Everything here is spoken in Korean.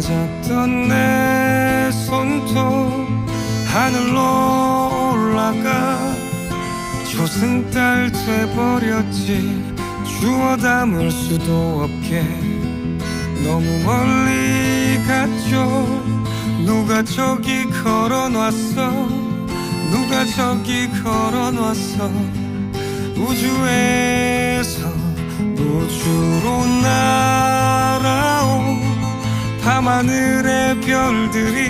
찾았던 내 손톱 하늘로 올라가 조승달 돼버렸지. 주워 담을 수도 없게. 너무 멀리 갔죠. 누가 저기 걸어놨어? 누가 저기 걸어놨어? 우주에 하늘의 별들이